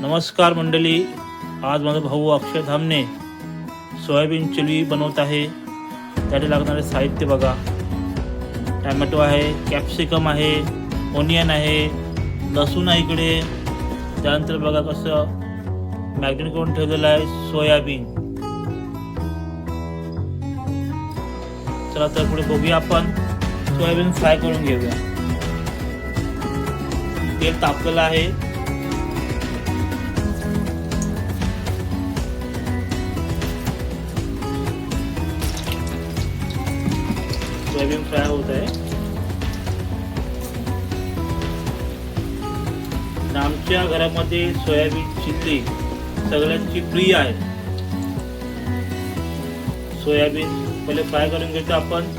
नमस्कार मंडळी. आज माझा भाऊ अक्षय धामने सोयाबीन चिली बनवत आहे. त्यासाठी लागणारे साहित्य बघा. टॅमॅटो आहे कॅप्सिकम आहे ओनियन आहे लसूण आहे इकडे. त्यानंतर बघा कसं मॅग्नेट करून ठेवलेलं आहे सोयाबीन. चला तर पुढे बघूया आपण. सोयाबीन फ्राय करून घेऊया. तेल तापलेलं आहे. सोयाबीन फ्राय होत आहे. आमच्या घरामध्ये सोयाबीन चिल्ली सगळ्यांची प्रिय आहे. सोयाबीन पहिले फ्राय करून घेतो आपण.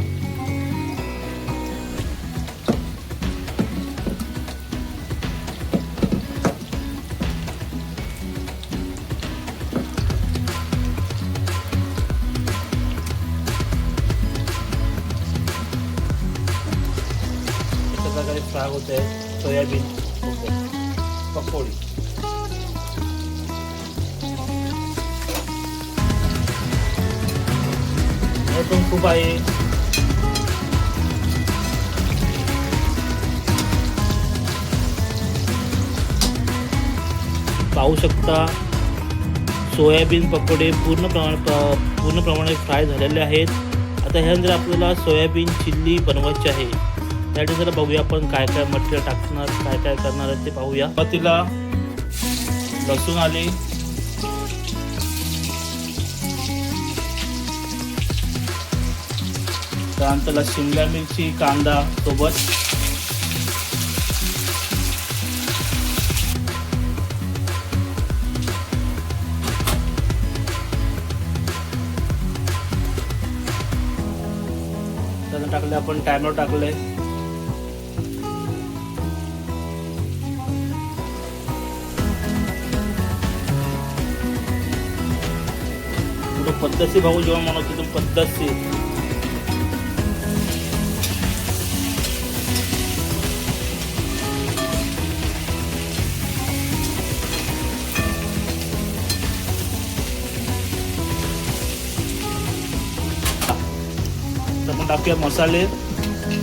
अशा प्रकारे सोयाबीन पकोडी. पण खूप आहे. पाहू शकता सोयाबीन पकोडे पूर्ण प्रमाण पूर्ण प्रमाणे फ्राय झालेले आहेत. आता ह्यानंतर आपल्याला सोयाबीन चिल्ली बनवायची आहे. त्यासाठी जरा बघूया आपण काय काय मटेरियल टाकणार काय काय करणार ते पाहूया. तिला लसूण आले. त्यानंतर शिमला मिरची कांदा सोबत. त्यानं टाकले आपण टायमर टाकले पद्धतशीर भाऊ पद्धतशीर तर आपण टाकूया मसाले.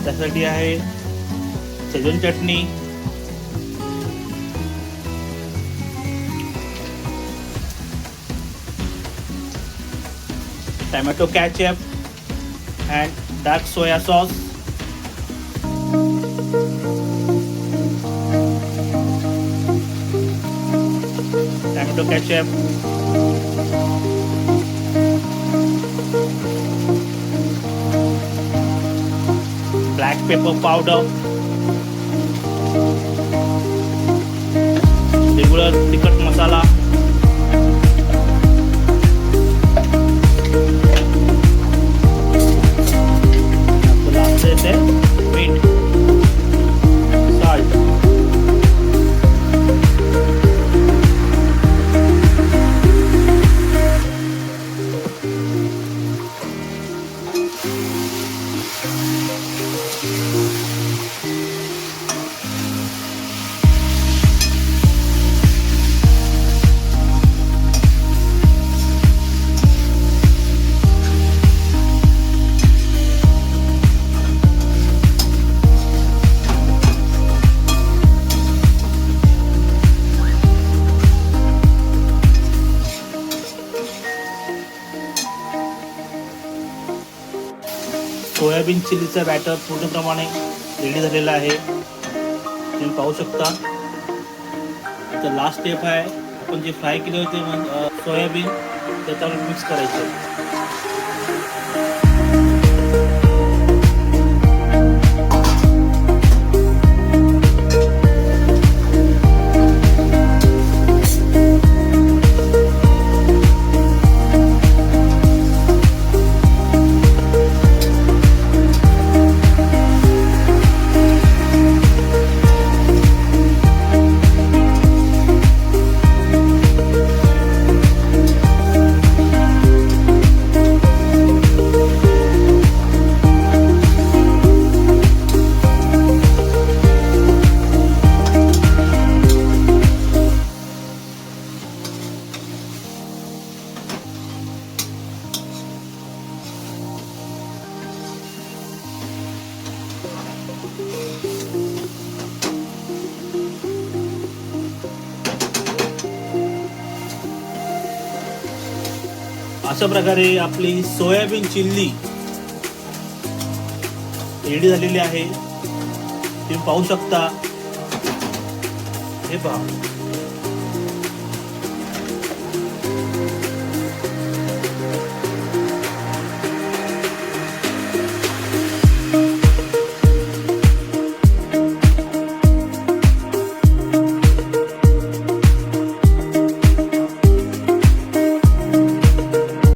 त्यासाठी सेजन चटणी. tomato ketchup and dark soya sauce. Tomato ketchup. Black pepper powder. Regular ticket masala. Soyabean चिलीचा batter पूर्णप्रमाणे रेडी झालेला आहे. तुम्ही पाहू शकता. तर लास्ट स्टेप आहे आपण जे फ्राय केले होते सोयाबीन त्याच्यावर मिक्स करायचे. अशा प्रकारे आपली सोयाबीन चिल्ली रेडी झालेली आहे. तुम्ही पाहू शकता. हे पहा.